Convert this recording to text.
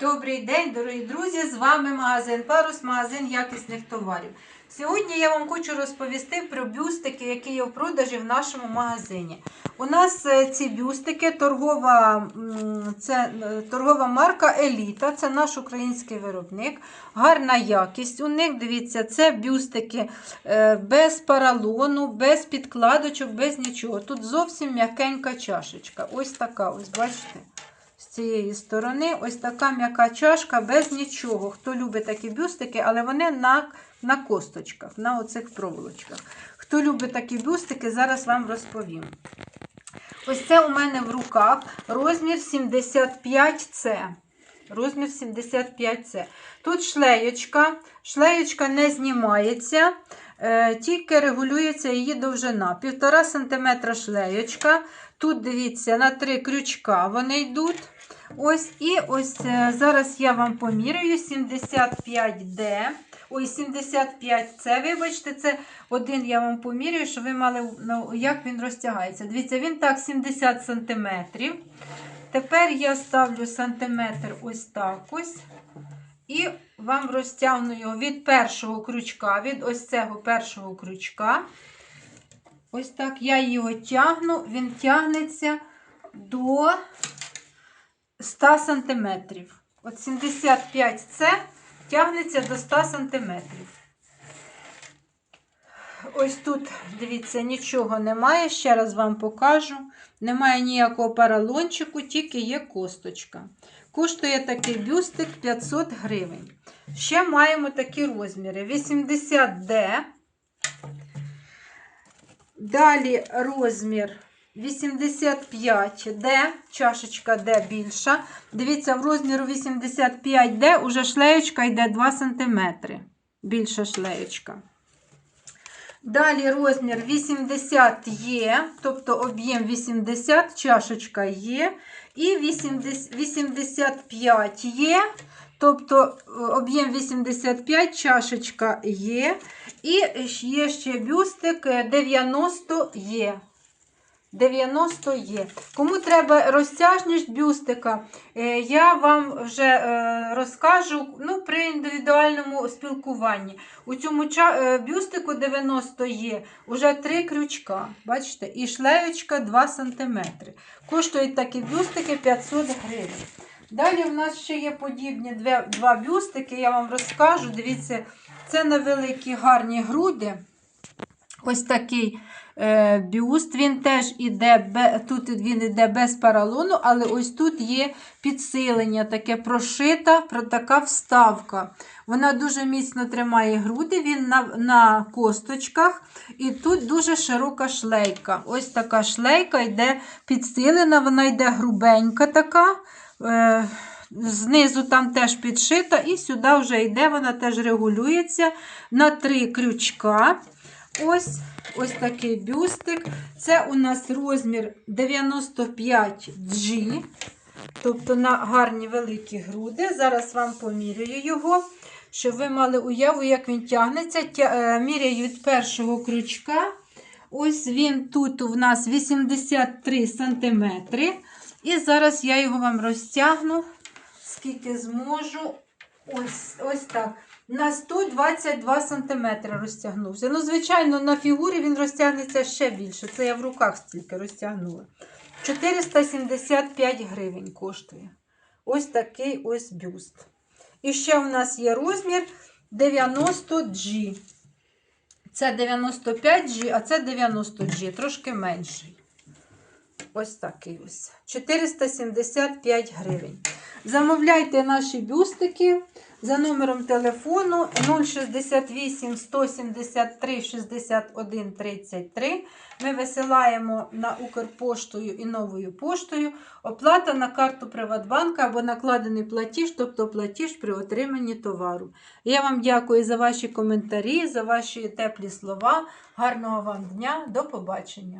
Добрий день, дорогі друзі! З вами магазин Парус, магазин якісних товарів. Сьогодні я вам хочу розповісти про бюстики, які є в продажі в нашому магазині. У нас е, ці бюстики торгова, це, е, торгова марка Еліта, це наш український виробник. Гарна якість. У них, дивіться, це бюстики е, без паралону, без підкладочок, без нічого. Тут зовсім м'якенька чашечка. Ось така, ось бачите. З цієї сторони ось така м'яка чашка без нічого. Хто любить такі бюстики, але вони на на косточках, на оцих проволочках. Хто любить такі бюстики, зараз вам розповім. Ось це у мене в руках розмір 75С. Розмір 75С. Тут шлеєчка. Шлеєчка не знімається, тільки регулюється її довжина. 1,5 см шлеєчка. Тут, дивіться, на три крючка вони йдуть. Ось і ось е, зараз я вам поміряю 75D. Ой, 75 це, вибачте, це один я вам поміряю, щоб ви мали, ну, як він розтягається. Дивіться, він так 70 см. Тепер я ставлю сантиметр ось так ось. І вам розтягну його від першого крючка, від ось цього першого крючка. Ось так я його тягну, він тягнеться до 100 см. От 75 це тягнеться до 100 см. Ось тут, дивіться, нічого немає. Ще раз вам покажу. Немає ніякого паралончику, тільки є косточка. Коштує такий бюстик 500 гривень. Ще маємо такі розміри: 80D. Далі розмір 85D, чашечка D більша. Дивіться, в розміру 85D уже шлеєчка йде 2 см. Більша шлеєчка. Далі розмір 80 є, тобто об'єм 80, чашечка є. І 80, 85 є, тобто об'єм 85, чашечка є. І є ще бюстик 90 є. 90 є. Кому треба розтяжність бюстика, е, я вам вже е, розкажу ну, при індивідуальному спілкуванні. У цьому е, бюстику 90 є вже 3 крючка. Бачите? І шлеєчка 2 см. Коштують такі бюстики 500 гривень. Далі у нас ще є подібні два бюстики, я вам розкажу. Дивіться, це на великі гарні груди. Ось такий бюст. Він теж іде, тут він іде без паралону, але ось тут є підсилення, таке прошита, така вставка. Вона дуже міцно тримає груди, він на на косточках. І тут дуже широка шлейка. Ось така шлейка йде підсилена, вона йде грубенька така. Е, Знизу там теж підшита, і сюди вже йде, вона теж регулюється на три крючка. Ось ось такий бюстик. Це у нас розмір 95G, тобто на гарні великі груди. Зараз вам поміряю його, щоб ви мали уяву, як він тягнеться. Тя... Міряю від першого крючка. Ось він тут у нас 83 см. І зараз я його вам розтягну, скільки зможу. Ось, Ось так на 122 см розтягнувся. Ну, звичайно, на фігурі він розтягнеться ще більше. Це я в руках стільки розтягнула. 475 гривень коштує. Ось такий ось бюст. І ще у нас є розмір 90G. Це 95G, а це 90G, трошки менший. Ось такий ось. 475 гривень. Замовляйте наші бюстики за номером телефону 068 173 61 33. Ми висилаємо на Укрпоштою і новою поштою оплата на карту Приватбанка або накладений платіж, тобто платіж при отриманні товару. Я вам дякую за ваші коментарі, за ваші теплі слова. Гарного вам дня, до побачення!